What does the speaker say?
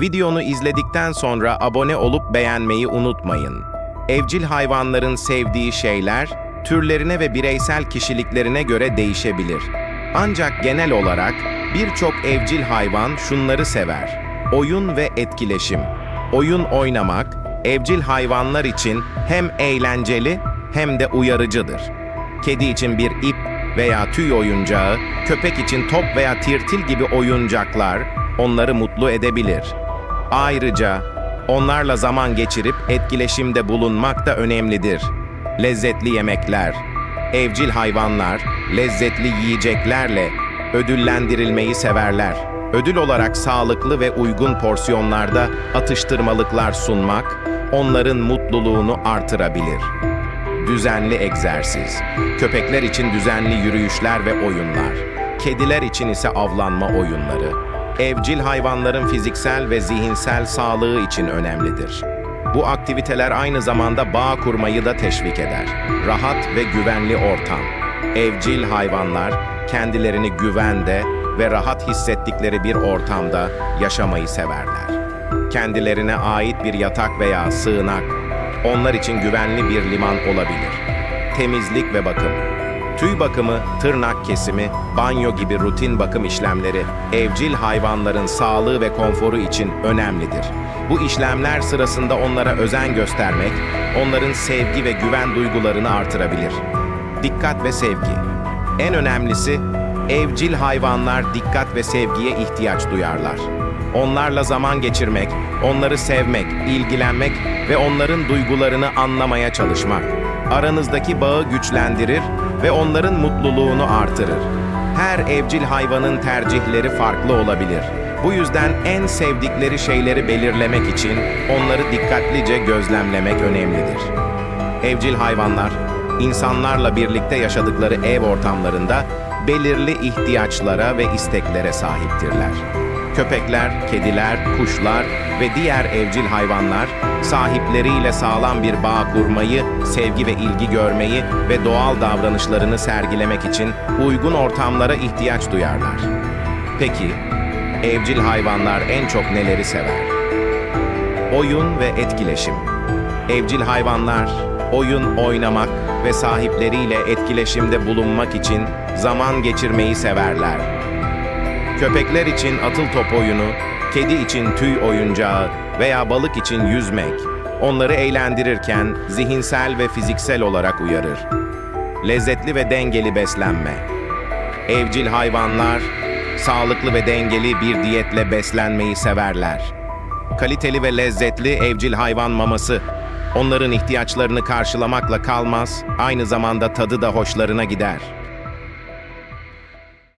Videonu izledikten sonra abone olup beğenmeyi unutmayın. Evcil hayvanların sevdiği şeyler, türlerine ve bireysel kişiliklerine göre değişebilir. Ancak genel olarak birçok evcil hayvan şunları sever. Oyun ve etkileşim. Oyun oynamak, evcil hayvanlar için hem eğlenceli hem de uyarıcıdır. Kedi için bir ip veya tüy oyuncağı, köpek için top veya tirtil gibi oyuncaklar onları mutlu edebilir. Ayrıca onlarla zaman geçirip etkileşimde bulunmak da önemlidir. Lezzetli yemekler, evcil hayvanlar lezzetli yiyeceklerle ödüllendirilmeyi severler. Ödül olarak sağlıklı ve uygun porsiyonlarda atıştırmalıklar sunmak onların mutluluğunu artırabilir. Düzenli egzersiz. Köpekler için düzenli yürüyüşler ve oyunlar. Kediler için ise avlanma oyunları. Evcil hayvanların fiziksel ve zihinsel sağlığı için önemlidir. Bu aktiviteler aynı zamanda bağ kurmayı da teşvik eder. Rahat ve güvenli ortam. Evcil hayvanlar kendilerini güvende ve rahat hissettikleri bir ortamda yaşamayı severler. Kendilerine ait bir yatak veya sığınak onlar için güvenli bir liman olabilir. Temizlik ve bakım. Tüy bakımı, tırnak kesimi, banyo gibi rutin bakım işlemleri evcil hayvanların sağlığı ve konforu için önemlidir. Bu işlemler sırasında onlara özen göstermek, onların sevgi ve güven duygularını artırabilir. Dikkat ve sevgi. En önemlisi, evcil hayvanlar dikkat ve sevgiye ihtiyaç duyarlar. Onlarla zaman geçirmek, onları sevmek, ilgilenmek ve onların duygularını anlamaya çalışmak aranızdaki bağı güçlendirir ve onların mutluluğunu artırır. Her evcil hayvanın tercihleri farklı olabilir. Bu yüzden en sevdikleri şeyleri belirlemek için onları dikkatlice gözlemlemek önemlidir. Evcil hayvanlar, insanlarla birlikte yaşadıkları ev ortamlarında belirli ihtiyaçlara ve isteklere sahiptirler. Köpekler, kediler, kuşlar ve diğer evcil hayvanlar sahipleriyle sağlam bir bağ kurmayı, sevgi ve ilgi görmeyi ve doğal davranışlarını sergilemek için uygun ortamlara ihtiyaç duyarlar. Peki, evcil hayvanlar en çok neleri sever? Oyun ve etkileşim. Evcil hayvanlar oyun oynamak ve sahipleriyle etkileşimde bulunmak için zaman geçirmeyi severler. Köpekler için atıl top oyunu, kedi için tüy oyuncağı veya balık için yüzmek onları eğlendirirken zihinsel ve fiziksel olarak uyarır. Lezzetli ve dengeli beslenme. Evcil hayvanlar sağlıklı ve dengeli bir diyetle beslenmeyi severler. Kaliteli ve lezzetli evcil hayvan maması onların ihtiyaçlarını karşılamakla kalmaz, aynı zamanda tadı da hoşlarına gider.